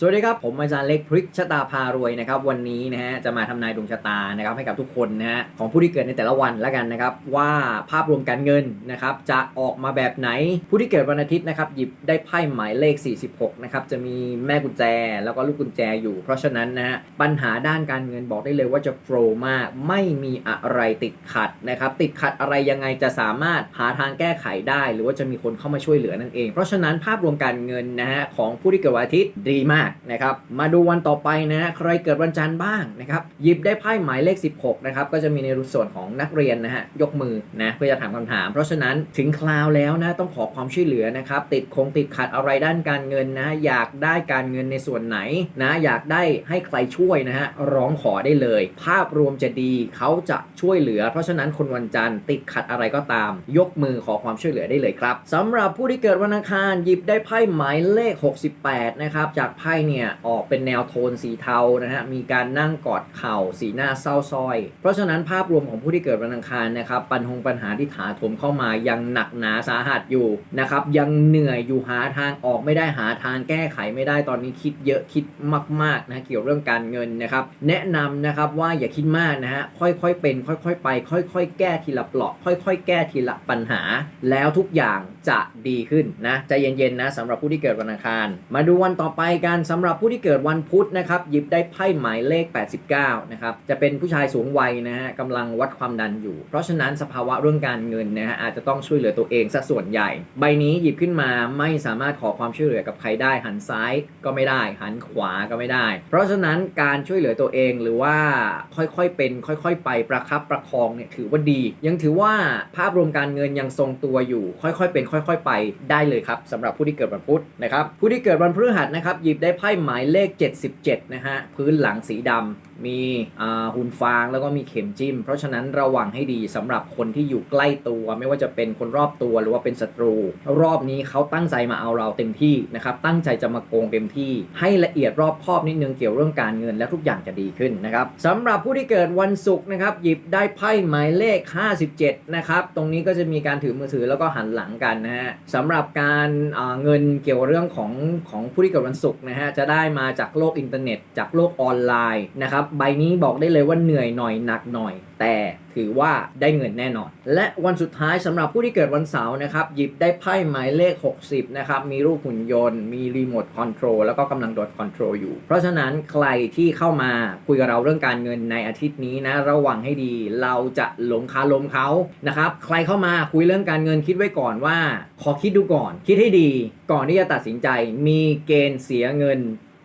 สวัสดีครับ ผมอาจารย์เล็กพริกชะตาพารวยนะครับวันนี้นะฮะจะมาทำนายดวงชะตานะครับให้กับทุกคนนะฮะของผู้ที่เกิดในแต่ละวันแล้วกันนะครับว่าภาพรวมการเงินนะครับจะออกมาแบบไหนผู้ที่เกิดวันอาทิตย์นะครับหยิบได้ไพ่หมายเลข 46นะครับจะมีแม่กุญแจแล้วก็ลูกกุญแจอยู่ เพราะฉะนั้นนะฮะปัญหาด้านการเงินบอกได้เลยว่าจะโปรมากไม่มีอะไรติดขัดนะครับติดขัดอะไรยังไงจะสามารถหาทางแก้ไขได้ หรือว่าจะมีคนเข้ามาช่วยเหลือนั่นเอง เพราะฉะนั้นภาพรวมการเงินนะฮะของผู้ที่เกิดวันอาทิตย์ดีมากนะครับ มาดูวันต่อไปนะฮะใครเกิดวันจันทร์บ้างนะครับ หยิบได้ไพ่หมายเลข 16 นะครับ ก็จะมีในรูปส่วนของนักเรียนนะฮะ ยกมือนะ เพื่อจะถามคำถาม เพราะฉะนั้นถึงคราวแล้วนะ ต้องขอความช่วยเหลือนะครับ ติดคงติดขัดอะไรด้านการเงินนะ อยากได้การเงินในส่วนไหนนะ อยากได้ให้ใครช่วยนะฮะ ร้องขอได้เลย ภาพรวมจะดีเขาจะช่วยเหลือ เพราะฉะนั้นคนวันจันทร์ติดขัดอะไรก็ตาม ยกมือขอความช่วยเหลือได้เลยครับสำหรับผู้ที่เกิดวันอังคารหยิบได้ไพ่หมายเลข 68 นะครับ จากไพ่เนี่ยออกเป็นแนวโทนสีเทานะฮะมีการนั่งกอดเข่าสีหน้าเศร้าส้อย เพราะฉะนั้นภาพรวมของผู้ที่เกิดวันอังคารนะครับปัญหาปัญหาที่ถาโถมเข้ามายังหนักหนาสาหัสอยู่นะครับยังเหนื่อยอยู่หาทางออกไม่ได้หาทางแก้ไขไม่ได้ตอนนี้คิดเยอะคิดมากๆนะเกี่ยวเรื่องการเงินนะครับแนะนำนะครับว่าอย่าคิดมากนะฮะค่อยๆเป็น ค่อยๆไป ค่อยๆ แก้ทีละเปลาะค่อยๆ แก้ทีละปัญหา แล้วทุกอย่างจะดีขึ้นนะใจเย็นๆนะสำหรับผู้ที่เกิดวันอังคาร มาดูวันต่อไปกันสำหรับผู้ที่เกิดวันพุธนะครับหยิบได้ไพ่หมายเลข 89 นะครับจะเป็นผู้ชายสูงวัยนะฮะกำลังวัดความดันอยู่ เพราะฉะนั้นสภาวะเรื่องการเงินนะฮะอาจจะต้องช่วยเหลือตัวเองสัส่วนใหญ่ ใบนี้หยิบขึ้นมาไม่สามารถขอความช่วยเหลือกับใครได้ หันซ้ายก็ไม่ได้ หันขวาก็ไม่ได้ เพราะฉะนั้นการช่วยเหลือตัวเองหรือว่าค่อยๆเป็น ค่อยๆ ไปประคับประคองเนี่ยถือว่าดี ยังถือว่าภาพรวมการเงินยังทรงตัวอยู่ ค่อยๆเป็น ค่อย ๆ ไปได้เลยครับสำหรับผู้ที่เกิดวันพุธนะครับผู้ที่เกิดวันพฤหัสนะครับหยิบได้ไพ่หมายเลข 77 นะฮะ พื้นหลังสีดำ มีหุ่นฟางแล้วก็มีเข็มจิ้ม เพราะฉะนั้นระวังให้ดีสำหรับคนที่อยู่ใกล้ตัว ไม่ว่าจะเป็นคนรอบตัวหรือว่าเป็นศัตรู รอบนี้เขาตั้งใจมาเอาเราเต็มที่นะครับตั้งใจจะมาโกงเต็มที่ ให้ละเอียดรอบคอบนิดนึงเกี่ยวเรื่องการเงินและทุกอย่างจะดีขึ้นนะครับสำหรับผู้ที่เกิดวันศุกร์นะครับหยิบได้ไพ่หมายเลข 57นะครับตรงนี้ก็จะมีการถือมือถือแล้วก็หันหลังกันนะฮะสำหรับการอ่าเงินเกี่ยวเรื่องของของผู้ที่เกิดวันศุกร์นะฮะจะได้มาจากโลกอินเทอร์เน็ต จากโลกออนไลน์นะครับใบนี้บอกได้เลยว่าเหนื่อยหน่อยหนักหน่อย แต่ถือว่าได้เงินแน่นอน และวันสุดท้ายสำหรับผู้ที่เกิดวันเสาร์นะครับหยิบได้ไพ่หมายเลข 60นะครับมีรูปหุ่นยนต์ มีรีโมทคอนโทรลแล้วก็กำลังโดดคอนโทรลอยู่ เพราะฉะนั้นใครที่เข้ามาคุยกับเราเรื่องการเงินในอาทิตย์นี้นะระวังให้ดีเราจะหลงคาลมเขานะครับใครเข้ามาคุยเรื่องการเงินคิดไว้ก่อนว่า ขอคิดดูก่อน คิดให้ดี ก่อนที่จะตัดสินใจมีเกณฑ์เสียเงิน